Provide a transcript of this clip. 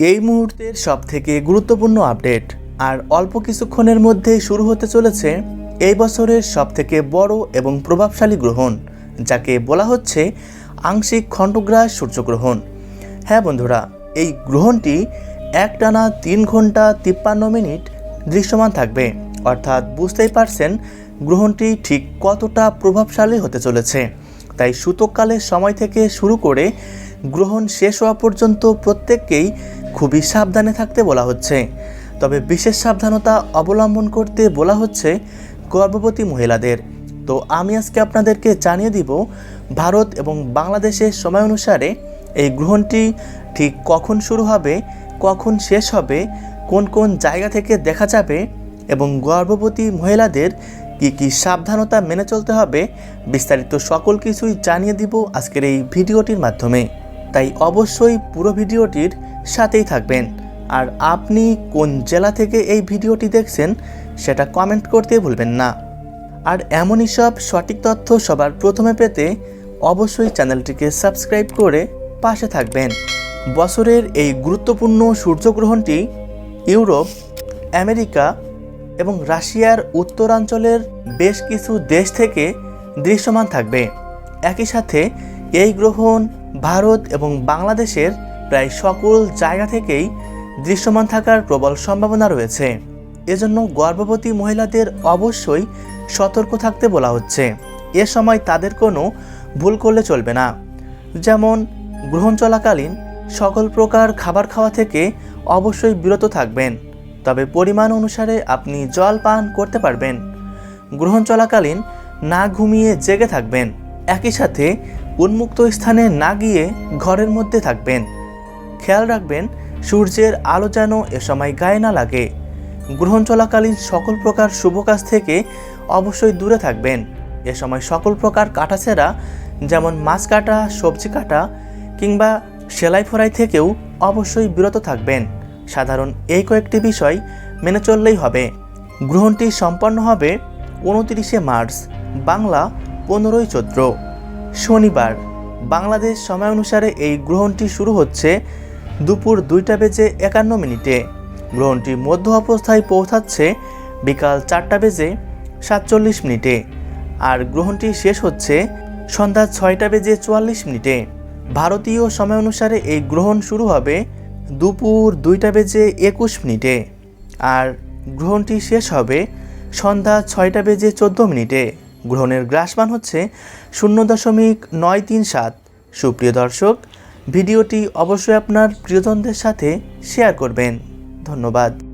এই মুহূর্তের সব থেকে গুরুত্বপূর্ণ আপডেট, আর অল্প কিছুক্ষণের মধ্যেই শুরু হতে চলেছে এই বছরের সব থেকে বড় এবং প্রভাবশালী গ্রহণ, যাকে বলা হচ্ছে আংশিক খণ্ডগ্রাস সূর্যগ্রহণ। হ্যাঁ বন্ধুরা, এই গ্রহণটি একটানা তিন ঘণ্টা তিপ্পান্ন মিনিট দৃশ্যমান থাকবে, অর্থাৎ বুঝতেই পারছেন গ্রহণটি ঠিক কতটা প্রভাবশালী হতে চলেছে। তাই সূতককালের সময় থেকে শুরু করে গ্রহণ শেষ হওয়া পর্যন্ত প্রত্যেককেই খুবই সাবধানে থাকতে বলা হচ্ছে। তবে বিশেষ সাবধানতা অবলম্বন করতে বলা হচ্ছে গর্ভবতী মহিলাদের। তো আমি আজকে আপনাদেরকে জানিয়ে দিব, ভারত এবং বাংলাদেশের সময় অনুসারে এই গ্রহণটি ঠিক কখন শুরু হবে, কখন শেষ হবে, কোন কোন জায়গা থেকে দেখা যাবে এবং গর্ভবতী মহিলাদের কি কি সাবধানতা মেনে চলতে হবে বিস্তারিত সকল কিছুই জানিয়ে দিব আজকের এই ভিডিওটির মাধ্যমে। তাই অবশ্যই পুরো ভিডিওটির সাথেই থাকবেন। আর আপনি কোন জেলা থেকে এই ভিডিওটি দেখছেন, সেটা কমেন্ট করতে ভুলবেন না। আর এমনই সব সঠিক তথ্য সবার প্রথমে পেতে অবশ্যই চ্যানেলটিকে সাবস্ক্রাইব করে পাশে থাকবেন। বছরের এই গুরুত্বপূর্ণ সূর্যগ্রহণটি ইউরোপ, আমেরিকা এবং রাশিয়ার উত্তরাঞ্চলের বেশ কিছু দেশ থেকে দৃশ্যমান থাকবে। একই সাথে এই গ্রহণ ভারত এবং বাংলাদেশের প্রায় সকল জায়গা থেকেই দৃশ্যমান থাকার প্রবল সম্ভাবনা রয়েছে। এজন্য গর্ভবতী মহিলাদের অবশ্যই সতর্ক থাকতে বলা হচ্ছে। এ সময় তাদের কোনো ভুল করলে চলবে না। যেমন, গ্রহণ চলাকালীন সকল প্রকার খাবার খাওয়া থেকে অবশ্যই বিরত থাকবেন। তবে পরিমাণ অনুসারে আপনি জল পান করতে পারবেন। গ্রহণ চলাকালীন না ঘুমিয়ে জেগে থাকবেন। একই সাথে উন্মুক্ত স্থানে না গিয়ে ঘরের মধ্যে থাকবেন। খেয়াল রাখবেন, সূর্যের আলো যেন এ সময় গায়ে না লাগে। গ্রহণ চলাকালীন সকল প্রকার শুভ কাজ থেকে অবশ্যই দূরে থাকবেন। এ সময় সকল প্রকার কাটাছেড়া যেমন মাছ কাটা, সবজি কাটা কিংবা সেলাই ফোড়াই থেকেও অবশ্যই বিরত থাকবেন। সাধারণ এই কয়েকটি বিষয় মেনে চললেই হবে। গ্রহণটি সম্পন্ন হবে উনতিরিশে মার্চ, বাংলা পনেরোই চৈত্র। শনিবার, বাংলাদেশ সময় অনুসারে এই গ্রহণটি শুরু হচ্ছে দুপুর দুইটা বেজে একান্ন মিনিটে। গ্রহণটি মধ্য অবস্থায় পৌঁছাচ্ছে বিকাল চারটা বেজে সাতচল্লিশ মিনিটে। আর গ্রহণটি শেষ হচ্ছে সন্ধ্যা ছয়টা বেজে চুয়াল্লিশ মিনিটে। ভারতীয় সময় অনুসারে এই গ্রহণ শুরু হবে দুপুর দুইটা বেজে একুশ মিনিটে। আর গ্রহণটি শেষ হবে সন্ধ্যা ছয়টা বেজে চোদ্দ মিনিটে। গ্রহণের গ্রাসমান হচ্ছে শূন্য দশমিক নয় তিন সাত। সুপ্রিয় দর্শক ভিডিওটি অবশ্যই আপনার প্রিয়জনদের সাথে শেয়ার করবেন। ধন্যবাদ।